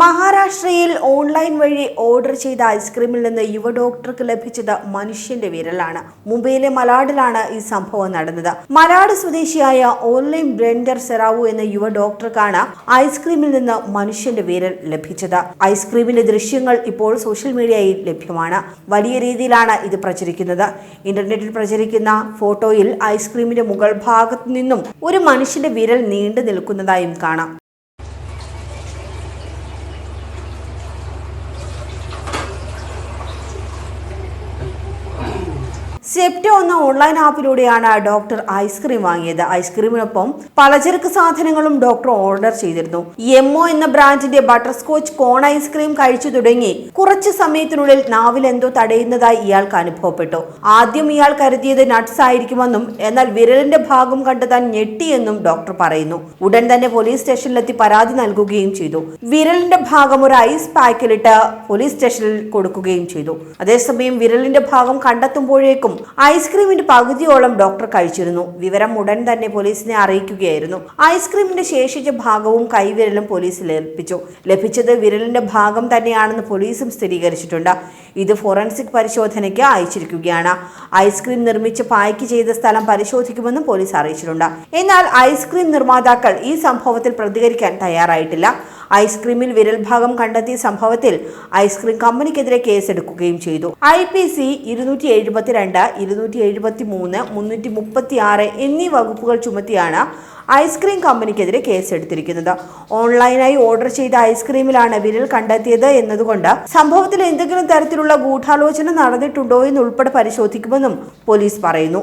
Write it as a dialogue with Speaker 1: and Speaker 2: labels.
Speaker 1: മഹാരാഷ്ട്രയിൽ ഓൺലൈൻ വഴി ഓർഡർ ചെയ്ത ഐസ്ക്രീമിൽ നിന്ന് യുവ ഡോക്ടർക്ക് ലഭിച്ചത് മനുഷ്യന്റെ വിരലാണ്. മുംബൈയിലെ മലാഡിലാണ് ഈ സംഭവം നടന്നത്. മലാഡ് സ്വദേശിയായ ഓൺലൈൻ ബ്രെൻഡർ സെറാവു എന്ന യുവ ഡോക്ടർക്കാണ് ഐസ്ക്രീമിൽ നിന്ന് മനുഷ്യന്റെ വിരൽ ലഭിച്ചത്. ഐസ്ക്രീമിന്റെ ദൃശ്യങ്ങൾ ഇപ്പോൾ സോഷ്യൽ മീഡിയയിൽ ലഭ്യമാണ്. വലിയ രീതിയിലാണ് ഇത് പ്രചരിക്കുന്നത്. ഇന്റർനെറ്റിൽ പ്രചരിക്കുന്ന ഫോട്ടോയിൽ ഐസ്ക്രീമിന്റെ മുകൾ ഭാഗത്തു നിന്നും ഒരു മനുഷ്യന്റെ വിരൽ നീണ്ടു നിൽക്കുന്നതായും കാണാം. സെപ്റ്റോ എന്ന ഓൺലൈൻ ആപ്പിലൂടെയാണ് ഡോക്ടർ ഐസ്ക്രീം വാങ്ങിയത്. ഐസ്ക്രീമിനൊപ്പം പലചരക്ക് സാധനങ്ങളും ഡോക്ടർ ഓർഡർ ചെയ്തിരുന്നു. എംഒ എന്ന ബ്രാൻഡിന്റെ ബട്ടർ സ്കോച്ച് കോൺ ഐസ്ക്രീം കഴിച്ചു തുടങ്ങി. കുറച്ചു സമയത്തിനുള്ളിൽ നാവിൽ എന്തോ തടയുന്നതായി ഇയാൾക്ക് അനുഭവപ്പെട്ടു. ആദ്യം ഇയാൾ കരുതിയത് നട്ട്സ് ആയിരിക്കുമെന്നും എന്നാൽ വിരലിന്റെ ഭാഗം കണ്ട് താൻ ഞെട്ടിയെന്നും ഡോക്ടർ പറയുന്നു. ഉടൻ തന്നെ പോലീസ് സ്റ്റേഷനിലെത്തി പരാതി നൽകുകയും ചെയ്തു. വിരലിന്റെ ഭാഗം ഒരു ഐസ് പാക്കിലിട്ട് പോലീസ് സ്റ്റേഷനിൽ കൊടുക്കുകയും ചെയ്തു. അതേസമയം വിരലിന്റെ ഭാഗം കണ്ടെത്തുമ്പോഴേക്കും ഐസ്ക്രീമിന്റെ പകുതിയോളം ഡോക്ടർ കഴിച്ചിരുന്നു. വിവരം ഉടൻ തന്നെ പോലീസിനെ അറിയിക്കുകയായിരുന്നു. ഐസ്ക്രീമിന്റെ ശേഷിച്ച ഭാഗവും കൈവിരലും പോലീസിൽ ഏൽപ്പിച്ചു. ലഭിച്ചത് വിരലിന്റെ ഭാഗം തന്നെയാണെന്ന് പോലീസും സ്ഥിരീകരിച്ചിട്ടുണ്ട്. ഇത് ഫോറൻസിക് പരിശോധനയ്ക്ക് അയച്ചിരിക്കുകയാണ്. ഐസ്ക്രീം നിർമ്മിച്ച് പായ്ക്ക് ചെയ്ത സ്ഥലം പരിശോധിക്കുമെന്നും പോലീസ് അറിയിച്ചിട്ടുണ്ട്. എന്നാൽ ഐസ്ക്രീം നിർമ്മാതാക്കൾ ഈ സംഭവത്തിൽ പ്രതികരിക്കാൻ തയ്യാറായിട്ടില്ല. ഐസ്ക്രീമിൽ വിരൽ ഭാഗം കണ്ടെത്തിയ സംഭവത്തിൽ ഐസ്ക്രീം കമ്പനിക്കെതിരെ കേസെടുക്കുകയും ചെയ്തു. ഐ പി സി ഇരുന്നൂറ്റി എഴുപത്തിരണ്ട് ഇരുന്നൂറ്റി എഴുപത്തി മൂന്ന് മുന്നൂറ്റി മുപ്പത്തി ആറ് എന്നീ വകുപ്പുകൾ ചുമത്തിയാണ് ഐസ്ക്രീം കമ്പനിക്കെതിരെ കേസെടുത്തിരിക്കുന്നത്. ഓൺലൈനായി ഓർഡർ ചെയ്ത ഐസ്ക്രീമിലാണ് വിരൽ കണ്ടെത്തിയത് എന്നതുകൊണ്ട് സംഭവത്തിൽ എന്തെങ്കിലും തരത്തിലുള്ള ഗൂഢാലോചന നടന്നിട്ടുണ്ടോ എന്നുൾപ്പെടെ പരിശോധിക്കുമെന്നും പോലീസ് പറയുന്നു.